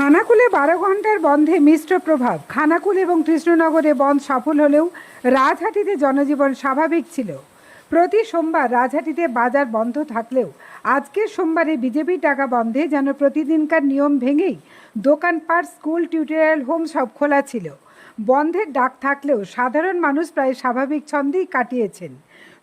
খানাকুলে বারো ঘণ্টার বন্ধে মিশ্র প্রভাব। খানাকুল এবং কৃষ্ণনগরে বন্ধ সফল হলেও রাজহাটিতে জনজীবন স্বাভাবিক ছিল। প্রতি সোমবার রাজহাটিতে বাজার বন্ধ থাকলেও আজকের সোমবারে বিজেপি টাকা বন্ধে যেন প্রতিদিনকার নিয়ম ভেঙেই দোকানপাট, স্কুল, টিউটোরিয়াল, হোম সব খোলা ছিল। বন্ধের ডাক থাকলেও সাধারণ মানুষ প্রায় স্বাভাবিক ছন্দেই কাটিয়েছেন।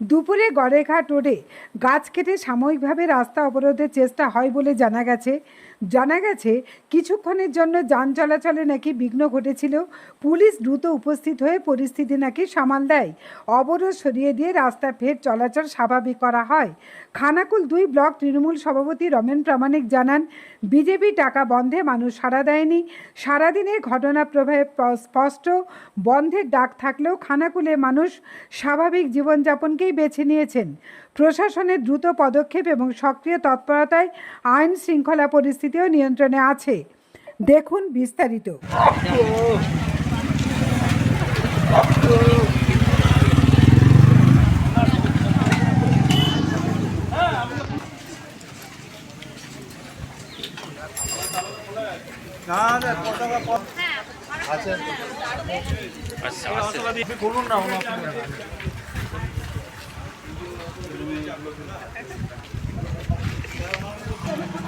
দুপুরে গড়েঘাট রোডে গাছ কেটে সাময়িকভাবে রাস্তা অবরোধের চেষ্টা হয় বলে জানা গেছে। জানা গেছে, কিছুক্ষণের জন্য যান চলাচলে নাকি বিঘ্ন ঘটেছিল। পুলিশ দ্রুত উপস্থিত হয়ে পরিস্থিতি নাকি সামাল দেয়। অবরোধ সরিয়ে দিয়ে রাস্তা ফের চলাচল স্বাভাবিক করা হয়। খানাকুল দুই ব্লক তৃণমূল সভাপতি রমেন প্রামাণিক জানান, বিজেপি টাকা বন্ধে মানুষ সাড়া দেয়নি। সারাদিনের ঘটনা প্রভাবে স্পষ্ট। বন্ধের ডাক থাকলেও খানাকুলে মানুষ স্বাভাবিক জীবনযাপনকেই বেছে নিয়েছেন। প্রশাসনের দ্রুত পদক্ষেপ এবং সক্রিয় তৎপরতায় আইন শৃঙ্খলা পরিস্থিতিও নিয়ন্ত্রণে আছে। দেখুন বিস্তারিত।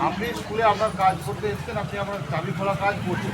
আপনি স্কুলে আপনার কাজ করতে এসছেন আপনি আপনার চাবি খোলা কাজ করছেন।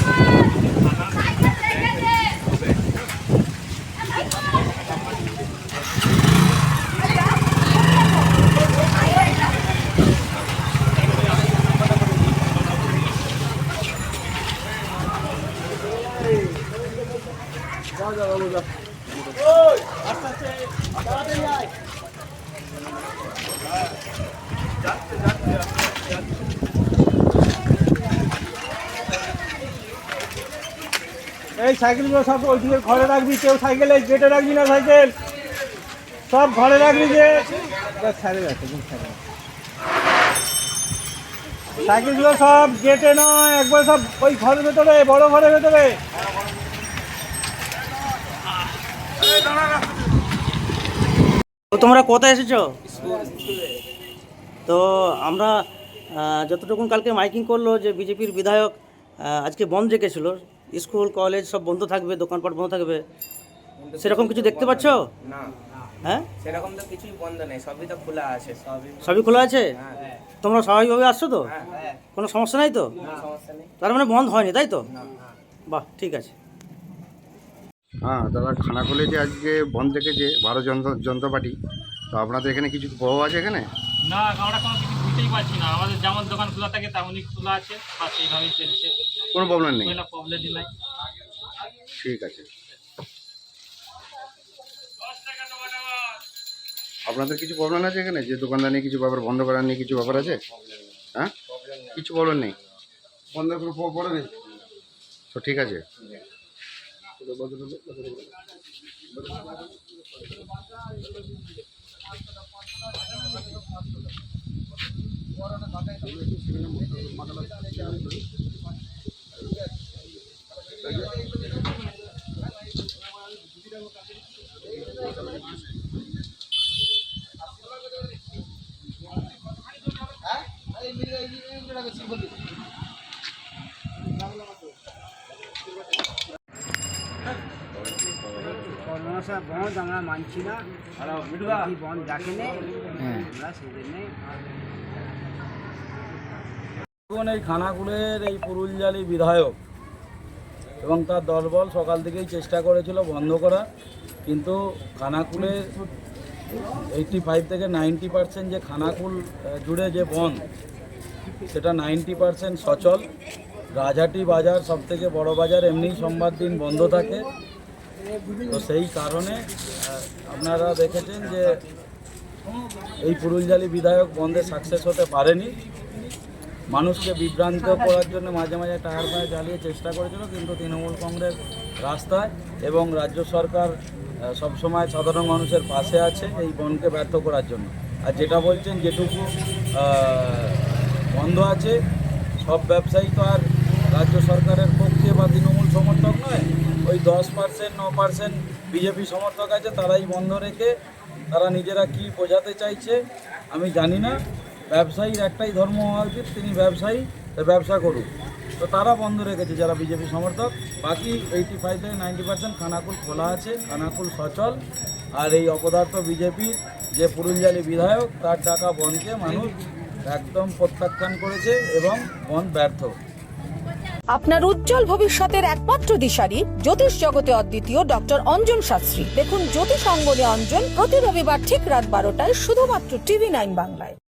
সাইকেলগুলো সব ওইদিকে ঘরে রাখবি কেউ সাইকেলে গেটে রাখবি না সাইকেল? সব ঘরে রাখবি যে? ছেড়ে যাচ্ছে সাইকেলগুলো সব গেটে নয় একবার সব ওই ঘরের ভেতরে বড় ঘরের ভেতরে। তো তোমরা কোথায় এসেছ? তো আমরা যতটুকুন কালকে মাইকিং করল যে বিজেপির বিধায়ক আজকে বন্ধ রেখেছিল স্কুল কলেজ সব বন্ধ থাকবে দোকানপাট বন্ধ থাকবে। সেরকম কিছু দেখতে পাচ্ছ? না। হ্যাঁ? সেরকম তো কিছুই বন্ধ নেই সবই তো খোলা আছে সবই সবই খোলা আছে? হ্যাঁ। তোমরা স্বাভাবিকভাবে আসছো তো? হ্যাঁ। কোনো সমস্যা নাই তো? তার মানে বন্ধ হয়নি তাই তো? বাহ ঠিক আছে। হ্যাঁ দাদা খানাকুলে যে আজকে বন্ধ রেখেছে বারো যন্ত্র যন্ত্রপাতি তো আপনাদের এখানে কিছু প্রভাব আছে এখানে? না আমরা কোনো কিছু বুঝতেই পারছি না। আমাদের যেমন দোকান খোলা থাকে তেমনই খোলা আছে বা সেইভাবেই চলছে। কোনো প্রবলেম নেই। কোনো প্রবলেমই নাই। ঠিক আছে। আপনাদের কিছু প্রবলেম আছে এখানে? যে দোকানদার নিয়ে কিছু ব্যাপার বন্ধ করার নিয়ে কিছু ব্যাপার আছে? হ্যাঁ? কিছু প্রবলেম নেই? বন্ধ করে প্রভাব পড়ে নেই? তো ঠিক আছে। কর্মশা আমরা মানছি না এই খানাকুলের এই পুরুলজালি বিধায়ক এবং তার দলবল সকাল থেকেই চেষ্টা করেছিল, বন্ধ করা। কিন্তু খানাকুলের এইটটি ফাইভ থেকে নাইনটি পার্সেন্ট যে খানাকুল জুড়ে যে বন সেটা নাইনটি পার্সেন্ট সচল। রাজহাটি বাজার সব থেকে বড় বাজার, এমনিই সোমবার দিন বন্ধ থাকে। তো সেই কারণে আপনারা দেখেছেন যে এই পুরুলজালি বিধায়ক বন্ধে সাকসেস হতে পারেনি। মানুষকে বিভ্রান্ত করার জন্য মাঝে মাঝে টায়ার ফায়ার জ্বালিয়ে চেষ্টা করেছিল, কিন্তু তৃণমূল কংগ্রেস রাস্তায় এবং রাজ্য সরকার সবসময় সাধারণ মানুষের পাশে আছে এই বনকে ব্যর্থ করার জন্য। আর যেটা বলছেন, যেটুকু বন্ধ আছে। সব ব্যবসায়ী তো আর রাজ্য সরকারের পক্ষে বা তৃণমূল সমর্থক নয়। ওই দশ পার্সেন্ট, ন পার্সেন্ট বিজেপি সমর্থক আছে, তারাই বন্ধ রেখে তারা নিজেরা কি বোঝাতে চাইছে আমি জানি না। ব্যবসায়ীর একটাই ধর্ম হওয়া উচিত তিনি ব্যবসায়ী ব্যবসা করুক। তো তারা বন্ধ রেখেছে যারা বিজেপি সমর্থক। বাকি এইটি ফাইভ থেকে নাইনটি পার্সেন্ট খানাকুল খোলা আছে, খানাকুল সচল। আর এই অপদার্থ বিজেপির যে পুরুলজালি বিধায়ক, তার টাকা বনকে মানুষ একদম প্রত্যাখ্যান করেছে এবং মন ব্যর্থ। আপনার উজ্জ্বল ভবিষ্যতের একমাত্র দিশারি জ্যোতিষ জগতে অদ্বিতীয় ডক্টর অঞ্জন শাস্ত্রী। দেখুন জ্যোতিষ অঙ্গনে অঞ্জন প্রতি রবিবার ঠিক রাত বারোটায় শুধুমাত্র টিভি নাইন বাংলায়।